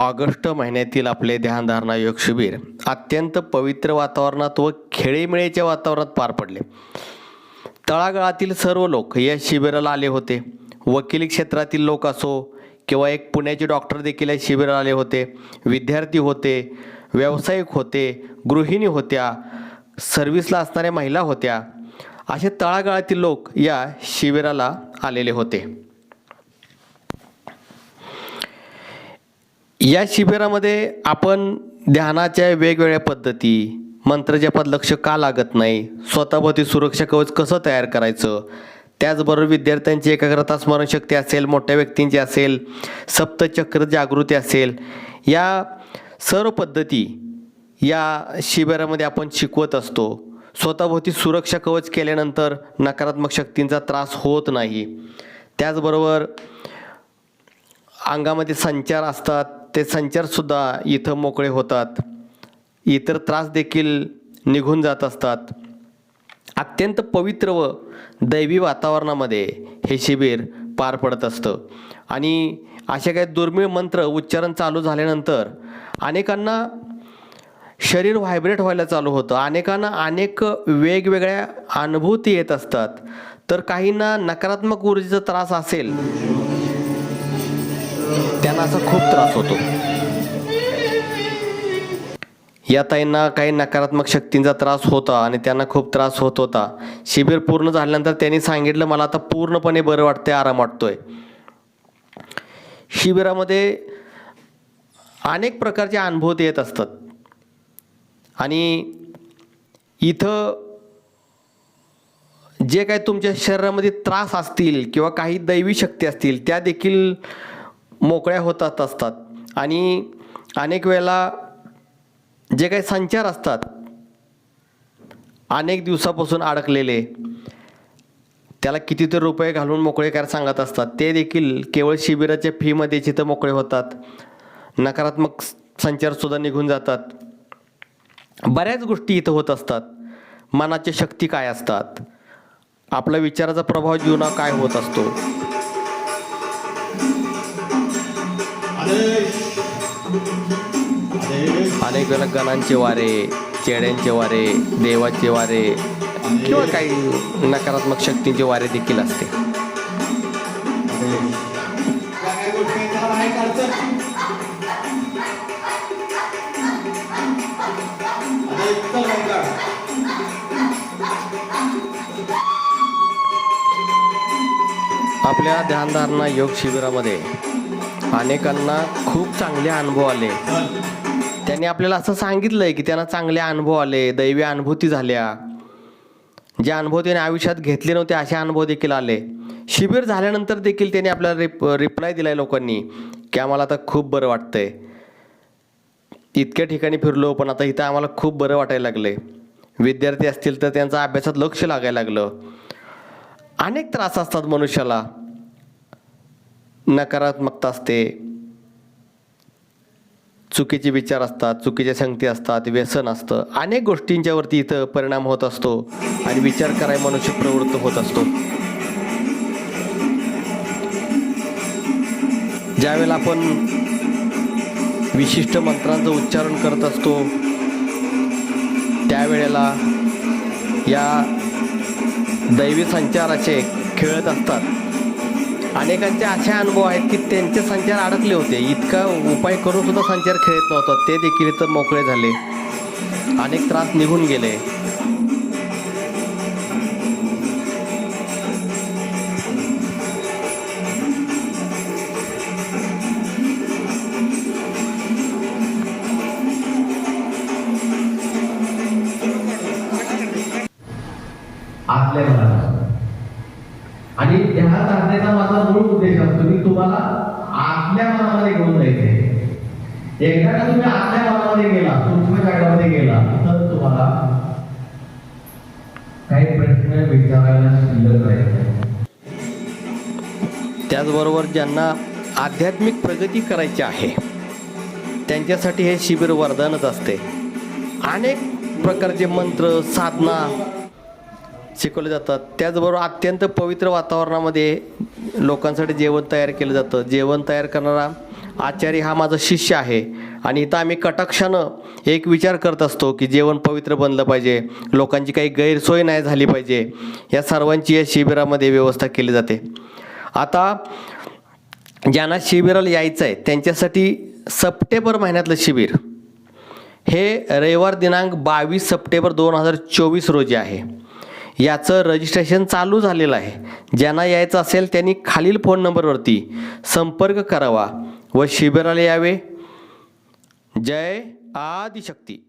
August महिन्यातील आपले ध्यानधारणा योग शिबिर अत्यंत पवित्र वातावरणात व खेळीमेळीच्या वातावरणात पार पडले. तळागाळातील सर्व लोक या शिबिराला आले होते. वकिली क्षेत्रातील लोक असो किंवा एक पुण्याचे डॉक्टर देखील या शिबिराला आले होते. विद्यार्थी होते व्यावसायिक होते गृहिणी होत्या सर्व्हिसला असणाऱ्या महिला होत्या. असे तळागाळातील लोक या शिबिराला आलेले होते. या शिबिरामध्ये आपण ध्यानाच्या वेगवेगळ्या पद्धती मंत्रजपात लक्ष का लागत नाही स्वतःभोवती सुरक्षा कवच कसं तयार करायचं त्याचबरोबर विद्यार्थ्यांची एकाग्रता स्मरणशक्ती असेल मोठ्या व्यक्तींची असेल सप्तचक्र जागृती असेल या सर्व पद्धती या शिबिरामध्ये आपण शिकवत असतो. स्वतःभोवती सुरक्षा कवच केल्यानंतर नकारात्मक शक्तींचा त्रास होत नाही. त्याचबरोबर अंगामध्ये संचार असतात ते संचारसुद्धा इथं मोकळे होतात. इतर त्रास देखील निघून जात असतात. अत्यंत पवित्र व दैवी वातावरणामध्ये हे शिबिर पार पडत असतं. आणि असे काही दुर्मिळ मंत्र उच्चारण चालू झाल्यानंतर अनेकांना शरीर व्हायब्रेट व्हायला चालू होतं. अनेकांना अनेक वेगवेगळ्या अनुभूती येत असतात. तर काहींना नकारात्मक ऊर्जेचा त्रास असेल त्यांना असा खूप त्रास होतो. या ताईंना काही नकारात्मक शक्तींचा त्रास होता आणि त्यांना खूप त्रास होत होता. शिबिर पूर्ण झाल्यानंतर त्यांनी सांगितलं मला आता पूर्णपणे बरं वाटतंय आराम वाटतोय. शिबिरामध्ये अनेक प्रकारचे अनुभव येत असतात. आणि इथं जे काही तुमच्या शरीरामध्ये त्रास असतील किंवा काही दैवी शक्ती असतील त्या देखील मोकळ्या होतात असतात. आणि अनेक वेळेला जे काही संचार असतात अनेक दिवसापासून अडकलेले त्याला कितीतरी रुपये घालून मोकळे करायला सांगत असतात. ते देखील केवळ शिबिराच्या फीमध्ये जिथं मोकळे होतात नकारात्मक संचारसुद्धा निघून जातात. बऱ्याच गोष्टी इथं होत असतात. मनाचे शक्ती काय असतात? आपला विचाराचा प्रभाव जीवना काय होत असतो? अनेक वेळेला गणांचे वारे चेड्यांचे वारे देवाचे वारे किंवा काही नकारात्मक शक्तींचे वारे देखील असते. आपल्या ध्यानधारणा योग शिबिरामध्ये अनेकांना खूप चांगले अनुभव आले. त्यांनी आपल्याला असं सांगितलंय की त्यांना चांगले अनुभव आले दैवी अनुभूती झाल्या. जे अनुभव त्याने आयुष्यात घेतले नव्हते असे अनुभव देखील आले. शिबिर झाल्यानंतर देखील त्यांनी आपल्याला रिप रिप्लाय दिलाय लोकांनी की आम्हाला आता खूप बरं वाटतंय. इतक्या ठिकाणी फिरलो पण आता इथं आम्हाला खूप बरं वाटायला लागले विद्यार्थी असतील तर त्यांचा अभ्यासात लक्ष लागायला लागलं. अनेक त्रास असतात मनुष्याला. नकारात्मकता असते. चुकीचे विचार असतात चुकीच्या संगती असतात व्यसन असतं. अनेक गोष्टींच्यावरती इथं परिणाम होत असतो आणि विचार कराय मनुष्य प्रवृत्त होत असतो. ज्यावेळेला आपण विशिष्ट मंत्रांचं उच्चारण करत असतो त्यावेळेला या दैवी संचाराचे खेळत असतात. अनेकांचे असे अनुभव आहेत की त्यांचे संचार अडकले होते. इतका उपाय करून सुद्धा संचार खेळत नव्हता. ते देखील इथं मोकळे झाले. अनेक त्रास निघून गेले. आतल्या आणि ह्या साधनेचा माझा मूळ उद्देश असतो की तुम्हाला आतल्या मनामध्ये घेऊन जायचे एकदा का तुम्ही आतल्या मनामध्ये गेला सूक्ष्म जागामध्ये गेला तर तुम्हाला काही प्रश्न विचारायला शिल्लक राहायचे त्याचबरोबर ज्यांना आध्यात्मिक प्रगती करायची आहे त्यांच्यासाठी हे शिबिर वरदानच असते. अनेक प्रकारचे मंत्र साधना शिकवले जातात. त्याचबरोबर अत्यंत पवित्र वातावरणामध्ये लोकांसाठी जेवण तयार केलं जातं. जेवण तयार करणारा आचार्य हा माझा शिष्य आहे. आणि इथं आम्ही कटाक्षानं एक विचार करत असतो की जेवण पवित्र बनलं पाहिजे. लोकांची काही गैरसोय नाही झाली पाहिजे. या सर्वांची या शिबिरामध्ये व्यवस्था केली जाते. आता ज्यांना शिबिराला यायचं आहे त्यांच्यासाठी सप्टेंबर महिन्यातलं शिबिर. हे रविवार दिनांक बावीस सप्टेंबर दोन हजार चोवीस रोजी आहे. याचं रजिस्ट्रेशन चालू झालेलं आहे. ज्यांना यायचं असेल त्यांनी खालील फोन नंबरवरती संपर्क करावा व शिबिराला यावे. जय आदिशक्ती.